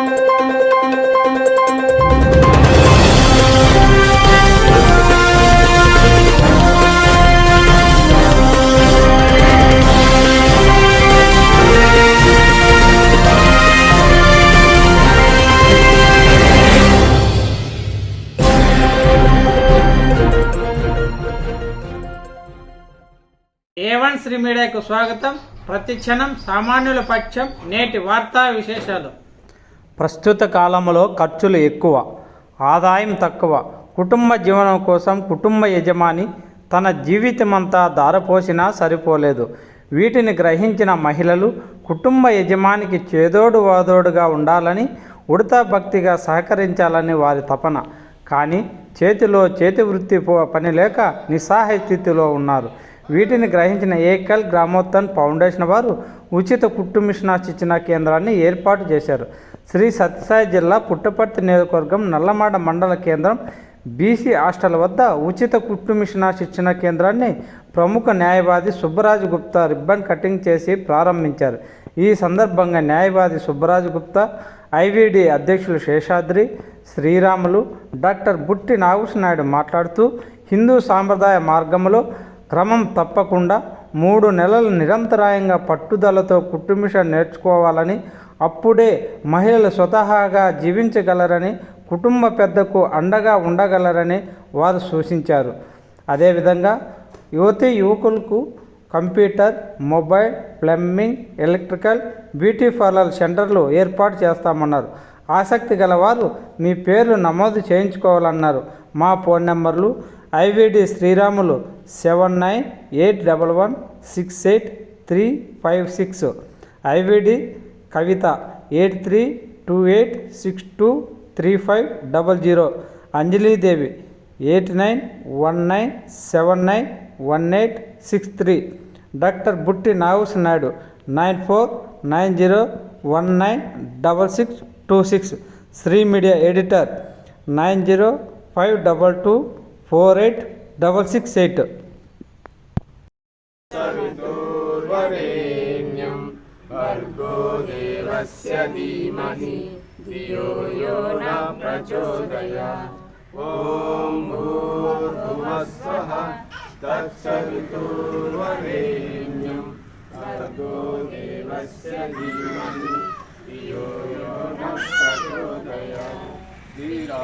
A1 Shri మీడియాకు స్వాగతం. ప్రతి క్షణం సామాన్యుల పక్షం నేటి వార్తా విశేషాలు. ప్రస్తుత కాలంలో ఖర్చులు ఎక్కువ ఆదాయం తక్కువ కుటుంబ జీవనం కోసం కుటుంబ యజమాని తన జీవితమంతా దారపోసినా సరిపోలేదు. వీటిని గ్రహించిన మహిళలు కుటుంబ యజమానికి చేదోడు వాదోడుగా ఉండాలని ఉడతా భక్తిగా సహకరించాలని వారి తపన. కానీ చేతిలో చేతి వృత్తి పో- పని లేక నిస్సహాయ స్థితిలో ఉన్నారు. వీటిని గ్రహించిన ఏకల్ గ్రామోత్తన్ ఫౌండేషన్ వారు ఉచిత కుట్టు మిషన్ శిక్షణ కేంద్రాన్ని ఏర్పాటు చేశారు. శ్రీ సత్యసాయి జిల్లా పుట్టపర్తి నియోజకవర్గం నల్లమాడ మండల కేంద్రం బీసీ హాస్టల్ వద్ద ఉచిత కుట్టు మిషన్ శిక్షణ కేంద్రాన్ని ప్రముఖ న్యాయవాది సుబ్బరాజు గుప్తా రిబ్బన్ కటింగ్ చేసి ప్రారంభించారు. ఈ సందర్భంగా న్యాయవాది సుబ్బరాజు గుప్తా ఐవీడీ అధ్యక్షులు శేషాద్రి శ్రీరాములు డాక్టర్ బుట్టి నాగభూషణ మాట్లాడుతూ హిందూ సాంప్రదాయ మార్గంలో క్రమం తప్పకుండా మూడు నెలలు నిరంతరాయంగా పట్టుదలతో కుటుంబిషన్ నేర్చుకోవాలని అప్పుడే మహిళలు స్వతహాగా జీవించగలరని కుటుంబ పెద్దకు అండగా ఉండగలరని వారు సూచించారు. అదేవిధంగా యువతి యువకులకు computer mobile plumbing electrical beauty parlour సెంటర్లు ఏర్పాటు చేస్తామన్నారు. ఆసక్తి గలవారు మీ పేర్లు నమోదు చేయించుకోవాలన్నారు. మా ఫోన్ నెంబర్లు ఐవిడి Sriramulu seven nine eight double one six eight three five six. ఐవిడి Kavitha eight three two eight six two three five double zero. Anjalidevi eight nine one nine seven nine one eight six three. Doctor Butti నాగూస్ Naidu nine four nine zero one nine double six two six. Shri media editor nine zero five double two four eight double six eight. ఓం భూర్భువస్సహ తత్సవితుర్వరేణ్యం భర్గో దేవస్య ధీమహి. ధియో యో నః ప్రచోదయాత్ ధియో